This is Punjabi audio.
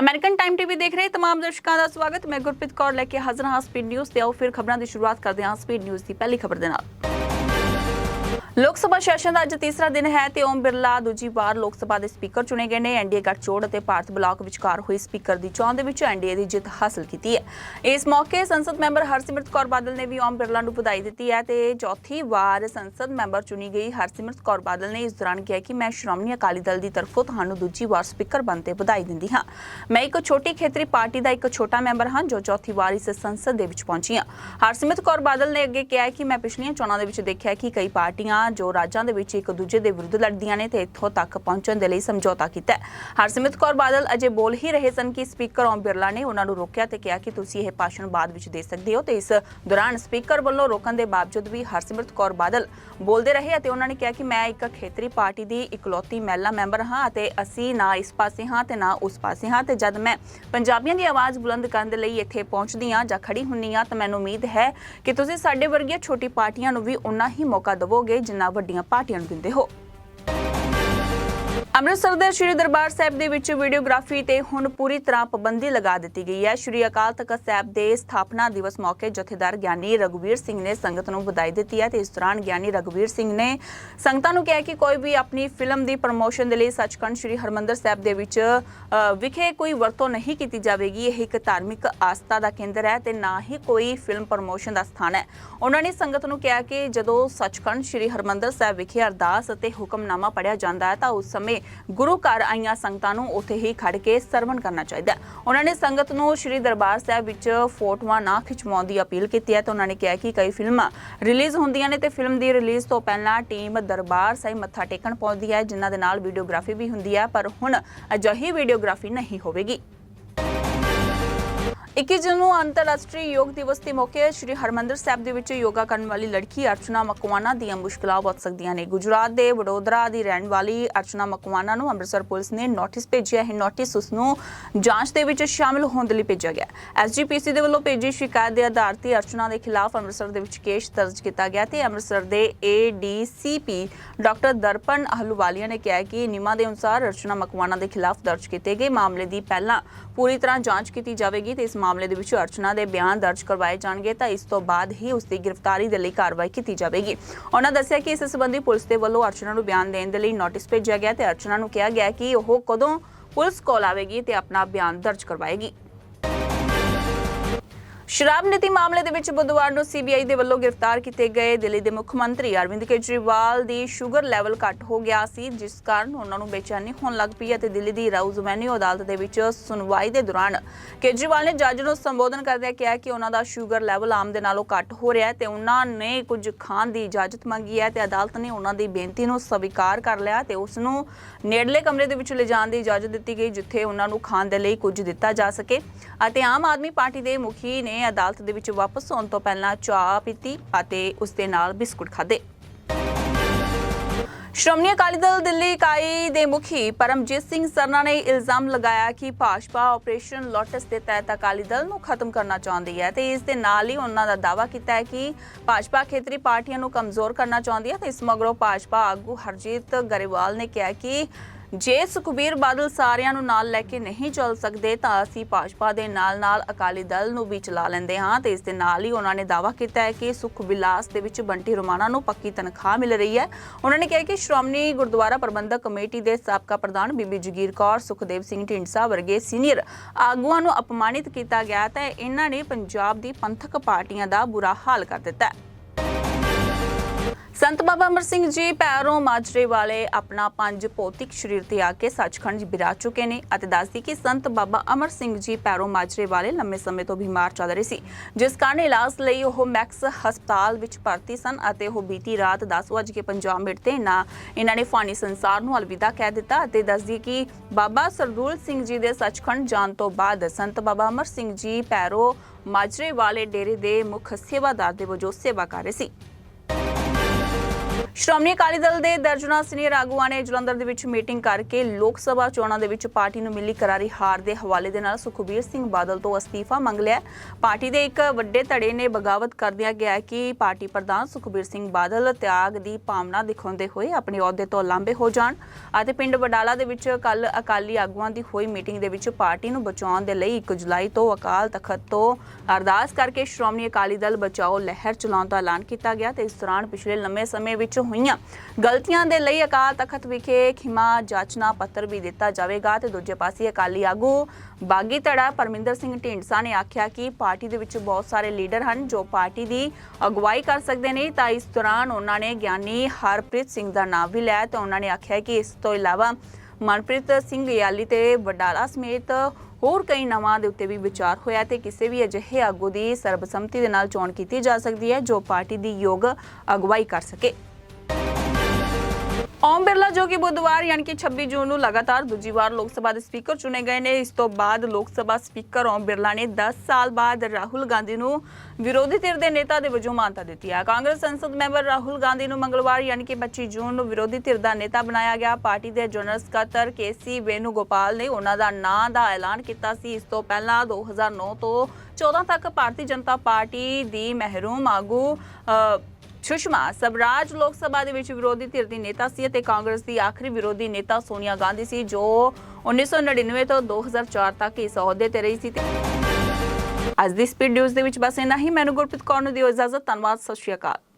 ਅਮਰੀਕਨ ਟਾਈਮ ਟੀਵੀ ਦੇਖ ਰਹੇ ਤਮਾਮ ਦਰਸ਼ਕਾਂ ਦਾ ਸਵਾਗਤ। ਮੈਂ ਗੁਰਪ੍ਰੀਤ ਕੌਰ ਲੈ ਕੇ ਹਾਜ਼ਰ ਹਾਂ ਸਪੀਡ ਨਿਊਜ਼ ਤੇ ਆਓ ਫਿਰ ਖਬਰਾਂ ਦੀ ਸ਼ੁਰੂਆਤ ਕਰਦੇ ਹਾਂ ਸਪੀਡ ਨਿਊਜ਼ ਦੀ ਪਹਿਲੀ ਖਬਰ ਦੇ ਨਾਲ। ਲੋਕ ਸਭਾ ਸੈਸ਼ਨ ਦਾ ਅੱਜ ਤੀਸਰਾ ਦਿਨ ਹੈ ਤੇ ਓਮ ਬਿਰਲਾ ਦੂਜੀ ਵਾਰ ਲੋਕ ਸਭਾ ਦੇ ਸਪੀਕਰ ਚੁਣੇ ਗਏ ਨੇ। ਐਨਡੀਏ ਗੱਠਜੋੜ ਅਤੇ ਭਾਰਤ ਬਲਾਕ ਵਿਚਕਾਰ ਹੋਈ ਸਪੀਕਰ ਦੀ ਚੋਣ ਦੇ ਵਿੱਚ ਐਨਡੀਏ ਦੀ ਜਿੱਤ ਹਾਸਲ ਕੀਤੀ ਹੈ। ਇਸ ਮੌਕੇ ਸੰਸਦ ਮੈਂਬਰ ਹਰਸਿਮਰਤ ਕੌਰ ਬਾਦਲ ਨੇ ਵੀ ਓਮ ਬਿਰਲਾ ਨੂੰ ਵਧਾਈ ਦਿੱਤੀ ਹੈ ਤੇ ਚੌਥੀ ਵਾਰ ਸੰਸਦ ਮੈਂਬਰ ਚੁਣੀ ਗਈ ਹਰਸਿਮਰਤ ਕੌਰ ਬਾਦਲ ਨੇ। ਇਸ ਦੌਰਾਨ ਕਿਹਾ ਕਿ ਮੈਂ ਸ਼੍ਰੋਮਣੀ ਅਕਾਲੀ ਦਲ ਦੀ ਤਰਫੋਂ ਤੁਹਾਨੂੰ ਦੂਜੀ ਵਾਰ ਸਪੀਕਰ ਬਣ 'ਤੇ ਵਧਾਈ ਦਿੰਦੀ ਹਾਂ। ਮੈਂ ਇੱਕ ਛੋਟੀ ਖੇਤਰੀ ਪਾਰਟੀ ਦਾ ਇੱਕ ਛੋਟਾ ਮੈਂਬਰ ਹਾਂ ਜੋ ਚੌਥੀ ਵਾਰ ਇਸ ਸੰਸਦ ਦੇ ਵਿੱਚ ਪਹੁੰਚੀ ਹਾਂ। ਹਰਸਿਮਰਤ ਕੌਰ ਬਾਦਲ ਨੇ ਅੱਗੇ ਕਿਹਾ ਕਿ ਮੈਂ ਪਿਛਲੀਆਂ ਚੋਣਾਂ ਦੇ ਵਿੱਚ ਦੇਖਿਆ ਕਿ ਕਈ ਪਾਰਟੀਆਂ ਜੋ ਰਾਜਾਂ ਦੇ ਵਿੱਚ ਇੱਕ ਦੂਜੇ ਦੇ ਵਿਰੁੱਧ ਲੜਦੀਆਂ ਨੇ ਤੇ ਇੱਥੋਂ ਤੱਕ ਪਹੁੰਚਣ ਦੇ ਲਈ ਸਮਝੌਤਾ ਕੀਤਾ ਹੈ। ਹਰਸਿਮਰਤ ਕੌਰ ਬਾਦਲ ਅਜੇ ਬੋਲ ਹੀ ਰਹੇ ਸਨ ਕਿ ਸਪੀਕਰ ਓਮ ਬਿਰਲਾ ਨੇ ਉਹਨਾਂ ਨੂੰ ਰੋਕਿਆ ਤੇ ਕਿਹਾ ਕਿ ਤੁਸੀਂ ਇਹ ਭਾਸ਼ਣ ਬਾਅਦ ਵਿੱਚ ਦੇ ਸਕਦੇ ਹੋ ਤੇ ਇਸ ਦੌਰਾਨ ਸਪੀਕਰ ਵੱਲੋਂ ਰੋਕਣ ਦੇ ਬਾਵਜੂਦ ਵੀ ਹਰਸਿਮਰਤ ਕੌਰ ਬਾਦਲ ਬੋਲਦੇ ਰਹੇ ਅਤੇ ਉਹਨਾਂ ਨੇ ਕਿਹਾ ਕਿ ਮੈਂ ਇੱਕ ਖੇਤਰੀ ਪਾਰਟੀ ਦੀ ਇਕਲੌਤੀ ਮਹਿਲਾ ਮੈਂਬਰ ਹਾਂ ਅਤੇ ਅਸੀਂ ਨਾ ਇਸ ਪਾਸੇ ਹਾਂ ਤੇ ਨਾ ਉਸ ਪਾਸੇ ਹਾਂ ਤੇ ਜਦ ਮੈਂ ਪੰਜਾਬੀਆਂ ਦੀ ਆਵਾਜ਼ ਬੁਲੰਦ ਕਰਨ ਦੇ ਲਈ ਇੱਥੇ ਪਹੁੰਚਦੀ ਹਾਂ ਜਾਂ ਖੜੀ ਹੁੰਨੀ ਹਾਂ ਤਾਂ ਮੈਨੂੰ ਉਮੀਦ ਹੈ ਕਿ ਤੁਸੀਂ ਸਾਡੇ ਵਰਗੀਆਂ ਛੋਟੀ ਪਾਰਟੀਆਂ ਨੂੰ ਵੀ ਉਨਾ ਹੀ ਮੌਕਾ ਦਿਵੋਗੇ ਜਿੰਨਾ ਵੱਡੀਆਂ ਪਾਰਟੀਆਂ ਨੂੰ ਦਿੰਦੇ ਹੋ। ਅੰਮ੍ਰਿਤਸਰ ਦੇ ਸ੍ਰੀ ਦਰਬਾਰ ਸਾਹਿਬ ਦੇ ਵਿੱਚ ਵੀਡੀਓਗ੍ਰਾਫੀ ਤੇ ਹੁਣ ਪੂਰੀ ਤਰ੍ਹਾਂ ਪਾਬੰਦੀ ਲਗਾ ਦਿੱਤੀ ਗਈ ਹੈ। ਸ੍ਰੀ ਅਕਾਲ ਤਖਤ ਸਾਹਿਬ ਦੇ ਸਥਾਪਨਾ ਦਿਵਸ ਮੌਕੇ ਜਥੇਦਾਰ ਗਿਆਨੀ ਰਘੁਵੀਰ ਸਿੰਘ ਨੇ ਸੰਗਤ ਨੂੰ ਵਧਾਈ ਦਿੱਤੀ ਹੈ ਤੇ ਇਸ ਦੌਰਾਨ ਗਿਆਨੀ ਰਘੁਵੀਰ ਸਿੰਘ ਨੇ ਸੰਗਤਾਂ ਨੂੰ ਕਿਹਾ ਕਿ ਕੋਈ ਵੀ ਆਪਣੀ ਫਿਲਮ ਦੀ ਪ੍ਰਮੋਸ਼ਨ ਦੇ ਲਈ ਸੱਚਖੰਡ ਸ੍ਰੀ ਹਰਮੰਦਰ ਸਾਹਿਬ ਦੇ ਵਿੱਚ ਵਿਖੇ ਕੋਈ ਵਰਤੋਂ ਨਹੀਂ ਕੀਤੀ ਜਾਵੇਗੀ। ਇਹ ਇੱਕ ਧਾਰਮਿਕ ਆਸਥਾ ਦਾ ਕੇਂਦਰ ਹੈ ਤੇ ਨਾ ਹੀ ਕੋਈ ਫਿਲਮ ਪ੍ਰਮੋਸ਼ਨ ਦਾ ਸਥਾਨ ਹੈ। ਉਹਨਾਂ ਨੇ ਸੰਗਤ ਨੂੰ ਕਿਹਾ ਕਿ ਜਦੋਂ ਸੱਚਖੰਡ ਸ੍ਰੀ ਹਰਮੰਦਰ ਸਾਹਿਬ ਵਿਖੇ ਅਰਦਾਸ ਅਤੇ ਹੁਕਮਨਾਮਾ ਪੜਿਆ ਜਾਂਦਾ ਹੈ ਤਾਂ ਉਸ ਸਮੇਂ ਗੁਰੂ ਘਰ ਆਈਆਂ ਸੰਗਤਾਂ ਨੂੰ ਉੱਥੇ ਹੀ ਖੜ ਕੇ ਸਰਵਣ ਕਰਨਾ ਚਾਹੀਦਾ ਉਹਨਾਂ ਨੇ ਸੰਗਤ ਨੂੰ ਸ੍ਰੀ ਦਰਬਾਰ ਸਾਹਿਬ ਵਿੱਚ ਫੋਟੋਆਂ ਨਾ ਖਿਚਵਾਉਣ ਦੀ ਅਪੀਲ ਕੀਤੀ ਹੈ ਤੇ ਉਹਨਾਂ ਨੇ ਕਿਹਾ ਕਿ ਕਈ ਫਿਲਮਾਂ ਰਿਲੀਜ਼ ਹੁੰਦੀਆਂ ਨੇ ਤੇ ਫਿਲਮ ਦੀ ਰਿਲੀਜ਼ ਤੋਂ ਪਹਿਲਾਂ ਟੀਮ ਦਰਬਾਰ ਸਾਹਿਬ ਮੱਥਾ ਟੇਕਣ ਪਹੁੰਚਦੀ ਹੈ, ਜਿਨ੍ਹਾਂ ਦੇ ਨਾਲ ਵੀਡੀਓਗ੍ਰਾਫੀ ਵੀ ਹੁੰਦੀ ਹੈ, ਪਰ ਹੁਣ ਅਜਿਹੀ ਵੀਡੀਓਗ੍ਰਾਫੀ ਨਹੀਂ ਹੋਵੇਗੀ। 21 ਜੂਨ ਨੂੰ ਅੰਤਰਰਾਸ਼ਟਰੀ ਯੋਗ ਦਿਵਸ ਦੇ ਮੌਕੇ ਸ੍ਰੀ ਹਰਮੰਦਰ ਸਾਹਿਬ ਦੇ ਵਿੱਚ ਯੋਗਾ ਕਰਨ ਵਾਲੀ ਲੜਕੀ ਅਰਚਨਾ ਮਕਵਾਨਾ ਦੀਆਂ ਮੁਸ਼ਕਲਾਂ ਵੱਧ ਸਕਦੀਆਂ ਨੇ। ਗੁਜਰਾਤ ਦੇ ਵਡੋਦਰਾ ਦੀ ਰਹਿਣ ਵਾਲੀ ਅਰਚਨਾ ਮਕਵਾਨਾ ਨੂੰ ਅੰਮ੍ਰਿਤਸਰ ਪੁਲਿਸ ਨੇ ਨੋਟਿਸ ਭੇਜਿਆ ਹੈ। ਨੋਟਿਸ ਉਸ ਨੂੰ ਜਾਂਚ ਦੇ ਵਿੱਚ ਸ਼ਾਮਲ ਹੋਣ ਦੇ ਲਈ ਭੇਜਿਆ ਗਿਆ। ਐਸਜੀਪੀਸੀ ਦੇ ਵੱਲੋਂ ਭੇਜੀ ਸ਼ਿਕਾਇਤ ਦੇ ਆਧਾਰ ਤੇ ਅਰਚਨਾ ਦੇ ਖਿਲਾਫ ਅੰਮ੍ਰਿਤਸਰ ਦੇ ਵਿੱਚ ਕੇਸ ਦਰਜ ਕੀਤਾ ਗਿਆ ਤੇ ਅੰਮ੍ਰਿਤਸਰ ਦੇ ਏਡੀਸੀਪੀ ਡਾਕਟਰ ਦਰਪਨ ਅਹਲੂਵਾਲੀਆ ਨੇ ਕਿਹਾ ਕਿ ਨਿਯਮਾਂ ਦੇ ਅਨੁਸਾਰ ਅਰਚਨਾ ਮਕਵਾਨਾ ਦੇ ਖਿਲਾਫ ਦਰਜ ਕੀਤੇ ਗਏ ਮਾਮਲੇ ਦੀ ਪਹਿਲਾਂ ਪੂਰੀ ਤਰ੍ਹਾਂ ਜਾਂਚ ਕੀਤੀ ਜਾਵੇਗੀ ਤੇ ਇਸ ਮਾਮਲੇ ਦੇ ਵਿੱਚ ਅਰਚਨਾ ਦੇ ਬਿਆਨ ਦਰਜ ਕਰਵਾਏ ਜਾਣਗੇ ਤਾਂ ਇਸ ਤੋਂ ਬਾਅਦ ਹੀ ਉਸ ਦੀ ਗ੍ਰਿਫਤਾਰੀ ਦੇ ਲਈ ਕਾਰਵਾਈ ਕੀਤੀ ਜਾਵੇਗੀ। ਉਹਨਾਂ ਦੱਸਿਆ ਕਿ ਇਸ ਸੰਬੰਧੀ ਪੁਲਿਸ ਦੇ ਵੱਲੋਂ ਅਰਚਨਾ ਨੂੰ ਬਿਆਨ ਦੇਣ ਦੇ ਲਈ ਨੋਟਿਸ ਭੇਜਿਆ ਗਿਆ ਤੇ ਅਰਚਨਾ ਨੂੰ ਕਿਹਾ ਗਿਆ ਕਿ ਉਹ ਕਦੋਂ ਪੁਲਿਸ ਕੋਲ ਆਵੇਗੀ ਤੇ ਆਪਣਾ ਬਿਆਨ ਦਰਜ ਕਰਵਾਏਗੀ। ਸ਼ਰਾਬ ਨੀਤੀ ਮਾਮਲੇ ਦੇ ਵਿੱਚ ਬੁੱਧਵਾਰ ਨੂੰ ਸੀਬੀਆਈ ਦੇ ਵੱਲੋਂ ਗ੍ਰਿਫਤਾਰ ਕੀਤੇ ਗਏ ਦਿੱਲੀ ਦੇ ਮੁੱਖ ਮੰਤਰੀ ਅਰਵਿੰਦ ਕੇਜਰੀਵਾਲ ਦੀ ਸ਼ੂਗਰ ਲੈਵਲ ਘੱਟ ਹੋ ਗਿਆ ਸੀ, ਜਿਸ ਕਾਰਨ ਉਹਨਾਂ ਨੂੰ ਬੇਚੈਨੀ ਹੋਣ ਲੱਗ ਪਈ ਅਤੇ ਦਿੱਲੀ ਦੀ ਰਾਉਜ਼ ਮੈਨਿਊ ਅਦਾਲਤ ਦੇ ਵਿੱਚ ਸੁਣਵਾਈ ਦੇ ਦੌਰਾਨ ਕੇਜਰੀਵਾਲ ਨੇ ਜੱਜ ਨੂੰ ਸੰਬੋਧਨ ਕਰਦਿਆਂ ਕਿਹਾ ਕਿ ਉਹਨਾਂ ਦਾ ਸ਼ੂਗਰ ਲੈਵਲ ਆਮ ਦੇ ਨਾਲੋਂ ਘੱਟ ਹੋ ਰਿਹਾ ਹੈ ਤੇ ਉਹਨਾਂ ਨੇ ਕੁਝ ਖਾਣ ਦੀ ਇਜਾਜ਼ਤ ਮੰਗੀ ਹੈ ਤੇ ਅਦਾਲਤ ਨੇ ਉਹਨਾਂ ਦੀ ਬੇਨਤੀ ਨੂੰ ਸਵੀਕਾਰ ਕਰ ਲਿਆ ਤੇ ਉਸ ਨੂੰ ਨੇੜਲੇ ਕਮਰੇ ਦੇ ਵਿੱਚ ਲਿਜਾਣ ਦੀ ਇਜਾਜ਼ਤ ਦਿੱਤੀ ਗਈ, ਜਿੱਥੇ ਉਹਨਾਂ ਨੂੰ ਖਾਣ ਦੇ ਲਈ ਕੁਝ ਦਿੱਤਾ ਜਾ ਸਕੇ ਅਤੇ ਆਮ ਆਦਮੀ ਪਾਰਟੀ ਦੇ ਮੁਖੀ ਨੇ ਅਦਾਲਤ ਦੇ ਵਿੱਚ ਵਾਪਸ ਆਉਣ ਤੋਂ ਪਹਿਲਾਂ ਚਾਹ ਪੀਤੀ ਅਤੇ ਉਸ ਦੇ ਨਾਲ ਬਿਸਕੁਟ ਖਾਧੇ। ਸ਼੍ਰੋਮਣੀ ਅਕਾਲੀ ਦਲ ਦਿੱਲੀ ਇਕਾਈ ਦੇ ਮੁਖੀ ਪਰਮਜੀਤ ਸਿੰਘ ਸਰਨਾ ਨੇ ਇਲਜ਼ਾਮ ਲਗਾਇਆ ਕਿ ਭਾਜਪਾ ਆਪਰੇਸ਼ਨ ਲੋਟਸ ਦੇ ਤਹਿਤ ਅਕਾਲੀ ਦਲ ਨੂੰ ਖਤਮ ਕਰਨਾ ਚਾਹੁੰਦੀ ਹੈ ਤੇ ਇਸ ਦੇ ਨਾਲ ਹੀ ਉਹਨਾਂ ਦਾ ਦਾਅਵਾ ਕੀਤਾ ਹੈ ਕਿ ਭਾਜਪਾ ਖੇਤਰੀ ਪਾਰਟੀਆਂ ਨੂੰ ਕਮਜ਼ੋਰ ਕਰਨਾ ਚਾਹੁੰਦੀ ਹੈ ਤੇ ਇਸ ਮਗਰੋਂ ਭਾਜਪਾ ਆਗੂ ਹਰਜੀਤ ਗਰੇਵਾਲ ਨੇ ਕਿਹਾ ਕਿ ਜੇ ਸੁਖਬੀਰ ਬਾਦਲ ਸਾਰਿਆਂ ਨੂੰ ਨਾਲ ਲੈ ਕੇ ਨਹੀਂ ਚੱਲ ਸਕਦੇ ਤਾਂ ਅਸੀਂ ਭਾਜਪਾ ਦੇ ਨਾਲ-ਨਾਲ ਅਕਾਲੀ ਦਲ ਨੂੰ ਵੀ ਚਲਾ ਲੈਂਦੇ ਹਾਂ ਤੇ ਇਸ ਦੇ ਨਾਲ ਹੀ ਉਹਨਾਂ ਨੇ ਦਾਅਵਾ ਕੀਤਾ ਹੈ ਕਿ ਸੁਖ ਵਿਲਾਸ ਦੇ ਵਿੱਚ ਬੰਟੀ ਰੋਮਾਣਾ ਨੂੰ ਪੱਕੀ ਤਨਖਾਹ ਮਿਲ ਰਹੀ ਹੈ। ਉਹਨਾਂ ਨੇ ਕਿਹਾ ਕਿ ਸ਼੍ਰੋਮਣੀ ਗੁਰਦੁਆਰਾ ਪ੍ਰਬੰਧਕ ਕਮੇਟੀ ਦੇ ਸਾਬਕਾ ਪ੍ਰਧਾਨ ਬੀਬੀ ਜਗੀਰ ਕੌਰ, ਸੁਖਦੇਵ ਸਿੰਘ ਢੀਂਡਸਾ ਵਰਗੇ ਸੀਨੀਅਰ ਆਗੂਆਂ ਨੂੰ ਅਪਮਾਨਿਤ ਕੀਤਾ ਗਿਆ ਤਾਂ ਇਹਨਾਂ ਨੇ ਪੰਜਾਬ ਦੀ ਪੰਥਕ ਪਾਰਟੀਆਂ ਦਾ ਬੁਰਾ ਹਾਲ ਕਰ ਦਿੱਤਾ ਹੈ। ਸੰਤ ਬਾਬਾ ਅਮਰ ਸਿੰਘ ਜੀ ਪੈਰੋਂ ਮਾਜਰੇ ਵਾਲੇ ਆਪਣਾ ਪੰਜ ਭੌਤਿਕ ਸਰੀਰ ਤੇ ਆ ਕੇ ਸੱਚਖੰਡ ਵਿਰਾਜ ਚੁੱਕੇ ਨੇ ਅਤੇ ਦੱਸਦੀ ਕਿ ਸੰਤ ਬਾਬਾ ਅਮਰ ਸਿੰਘ ਜੀ ਪੈਰੋਂ ਮਾਜਰੇ ਵਾਲੇ ਲੰਮੇ ਸਮੇਂ ਤੋਂ ਬਿਮਾਰ ਚੱਲ ਰਹੇ ਸੀ, ਜਿਸ ਕਾਰਨ ਇਲਾਜ ਲਈ ਉਹ ਮੈਕਸ ਹਸਪਤਾਲ ਵਿੱਚ ਭਰਤੀ ਸਨ ਅਤੇ ਉਹ ਬੀਤੀ ਰਾਤ 10:50 ਮਿੰਟ ਤੇ ਨਾ ਇਹਨਾਂ ਨੇ ਫਾਨੀ ਸੰਸਾਰ ਨੂੰ ਅਲਵਿਦਾ ਕਹਿ ਦਿੱਤਾ ਅਤੇ ਦੱਸਦੀ ਕਿ ਬਾਬਾ ਸਰਦੂਲ ਸਿੰਘ ਜੀ ਦੇ ਸੱਚਖੰਡ ਜਾਣ ਤੋਂ ਬਾਅਦ ਸੰਤ ਬਾਬਾ ਅਮਰ ਸਿੰਘ ਜੀ ਪੈਰੋਂ ਮਾਜਰੇ ਵਾਲੇ ਡੇਰੇ ਦੇ ਮੁੱਖ ਸੇਵਾਦਾਰ ਦੇ ਵਜੋਂ ਸੇਵਾ ਕਰ ਰਹੇ ਸੀ। ਸ਼੍ਰੋਮਣੀ ਅਕਾਲੀ ਦਲ ਦੇ ਦਰਜਨਾ ਸੀਨੀਅਰ ਆਗੂਆਂ ਨੇ ਜਲੰਧਰ ਦੇ ਵਿੱਚ ਮੀਟਿੰਗ ਕਰਕੇ ਲੋਕ ਸਭਾ ਚੋਣਾਂ ਦੇ ਵਿੱਚ ਪਾਰਟੀ ਨੂੰ ਮਿਲੀ ਕਰਾਰੀ ਹਾਰ ਦੇ ਹਵਾਲੇ ਦੇ ਨਾਲ ਸੁਖਬੀਰ ਸਿੰਘ ਬਾਦਲ ਤੋਂ ਅਸਤੀਫਾ ਮੰਗ ਲਿਆ ਪਾਰਟੀ ਦੇ ਇੱਕ ਵੱਡੇ ਧੜੇ ਨੇ ਬਗਾਵਤ ਕਰਦਿਆਂ ਗਿਆ ਕਿ ਪਾਰਟੀ ਪ੍ਰਧਾਨ ਸੁਖਬੀਰ ਸਿੰਘ ਬਾਦਲ ਤਿਆਗ ਦੀ ਭਾਵਨਾ ਦਿਖਾਉਂਦੇ ਹੋਏ ਆਪਣੇ ਅਹੁਦੇ ਤੋਂ ਲਾਂਬੇ ਹੋ ਜਾਣ ਅਤੇ ਪਿੰਡ ਵਡਾਲਾ ਦੇ ਵਿੱਚ ਕੱਲ ਅਕਾਲੀ ਆਗੂਆਂ ਦੀ ਹੋਈ ਮੀਟਿੰਗ ਦੇ ਵਿੱਚ ਪਾਰਟੀ ਨੂੰ ਬਚਾਉਣ ਦੇ ਲਈ 1 ਜੁਲਾਈ ਤੋਂ ਅਕਾਲ ਤਖਤ ਤੋਂ ਅਰਦਾਸ ਕਰਕੇ ਸ਼੍ਰੋਮਣੀ ਅਕਾਲੀ ਦਲ ਬਚਾਓ ਲਹਿਰ ਚਲਾਉਣ ਦਾ ਐਲਾਨ ਕੀਤਾ ਗਿਆ ਤੇ ਇਸ ਦੌਰਾਨ ਪਿਛਲੇ ਲੰਮੇ ਸਮੇਂ ਵਿੱਚ ਹੋਈਆਂ। ਗਲਤੀਆਂ ਦੇ ਲਈ ਅਕਾਲ ਤਖਤ ਵਿਖੇ ਖਿਮਾ ਜਾਚਨਾ ਪੱਤਰ ਵੀ ਦਿੱਤਾ ਜਾਵੇਗਾ ਤੇ ਦੂਜੇ ਪਾਸੇ ਅਕਾਲੀ ਆਗੂ ਬਾਗੀ ਧੜਾ ਪਰਮਿੰਦਰ ਸਿੰਘ ਢੀਂਡਸਾ ਨੇ ਆਖਿਆ ਕਿ ਪਾਰਟੀ ਦੇ ਵਿੱਚ ਬਹੁਤ ਸਾਰੇ ਲੀਡਰ ਹਨ ਜੋ ਪਾਰਟੀ ਦੀ ਅਗਵਾਈ ਕਰ ਸਕਦੇ ਨੇ। ਤਾਂ ਇਸ ਦੌਰਾਨ ਉਹਨਾਂ ਨੇ ਗਿਆਨੀ ਹਰਪ੍ਰੀਤ ਸਿੰਘ ਦਾ ਨਾਮ ਵੀ ਲਿਆ ਤੇ ਉਹਨਾਂ ਨੇ ਆਖਿਆ ਕਿ ਇਸ ਤੋਂ ਇਲਾਵਾ ਮਨਪ੍ਰੀਤ ਸਿੰਘ ਯਾਲੀ ਤੇ ਵਡਾਲਾ ਸਮੇਤ ਹੋਰ ਕਈ ਨਵਾਂ ਦੇ ਉੱਤੇ ਵੀ ਵਿਚਾਰ ਹੋਇਆ ਤੇ ਕਿਸੇ ਵੀ ਅਜਿਹੇ ਆਗੂ ਦੀ ਸਰਬਸੰਮਤੀ ਦੇ ਨਾਲ ਚੋਣ ਕੀਤੀ ਜਾ ਸਕਦੀ ਹੈ ਜੋ ਪਾਰਟੀ ਦੀ ਯੋਗ ਅਗਵਾਈ ਕਰ ਸਕੇ। ਓਮ ਬਿਰਲਾ ਜੋ ਕਿ ਬੁੱਧਵਾਰ ਯਾਨੀ ਕਿ 26 ਜੂਨ ਨੂੰ ਲਗਾਤਾਰ ਦੂਜੀ ਵਾਰ ਲੋਕ ਸਭਾ ਦੇ ਸਪੀਕਰ ਚੁਣੇ ਗਏ ਨੇ। ਇਸ ਤੋਂ ਬਾਅਦ ਲੋਕ ਸਭਾ ਸਪੀਕਰ ਓਮ ਬਿਰਲਾ ਨੇ 10 ਸਾਲ ਬਾਅਦ ਰਾਹੁਲ ਗਾਂਧੀ ਨੂੰ ਵਿਰੋਧੀ ਧਿਰ ਦੇ ਨੇਤਾ ਦੇ ਵਜੋਂ ਮਾਨਤਾ ਦਿੱਤੀ ਹੈ। ਕਾਂਗਰਸ ਸੰਸਦ ਮੈਂਬਰ ਰਾਹੁਲ ਗਾਂਧੀ ਨੂੰ ਮੰਗਲਵਾਰ ਯਾਨੀ ਕਿ 25 ਜੂਨ ਨੂੰ ਵਿਰੋਧੀ ਧਿਰ ਦਾ ਨੇਤਾ ਬਣਾਇਆ ਗਿਆ। ਪਾਰਟੀ ਦੇ ਜਨਰਲ ਸਕੱਤਰ ਕੇਸੀ ਵੇਨੂ ਗੋਪਾਲ ਨੇ ਉਹਨਾਂ ਦਾ ਨਾਂ ਦਾ ਐਲਾਨ ਕੀਤਾ ਸੀ। ਇਸ ਤੋਂ ਪਹਿਲਾਂ 2009 ਤੋਂ 14 ਤੱਕ ਭਾਰਤੀ ਜਨਤਾ ਪਾਰਟੀ ਦੀ ਮਹਿਰੂਮ ਆਗੂ ਅ, ਸੁਸ਼ਮਾ ਸਵਰਾਜ ਲੋਕ ਸਭਾ ਦੇ ਵਿੱਚ ਵਿਰੋਧੀ ਧਿਰ ਦੀ ਨੇਤਾ ਸੀ ਅਤੇ ਕਾਂਗਰਸ ਦੀ ਆਖਰੀ ਵਿਰੋਧੀ ਨੇਤਾ ਸੋਨੀਆ ਗਾਂਧੀ ਸੀ, ਜੋ 1999 ਤੋਂ 2004 ਤੱਕ ਇਸ ਅਹੁਦੇ ਤੇ ਰਹੀ ਸੀ ਅੱਜ ਦੀ ਸਪੀਡ ਨਿਊਜ਼ ਦੇ ਵਿੱਚ ਬਸ ਇੰਨਾ ਹੀ। ਮੈਨੂੰ ਗੁਰਪ੍ਰੀਤ ਕੌਰ ਨੂੰ ਦਿਓ ਇਜਾਜ਼ਤ। ਧੰਨਵਾਦ। ਸਤਿ ਸ਼੍ਰੀ ਅਕਾਲ।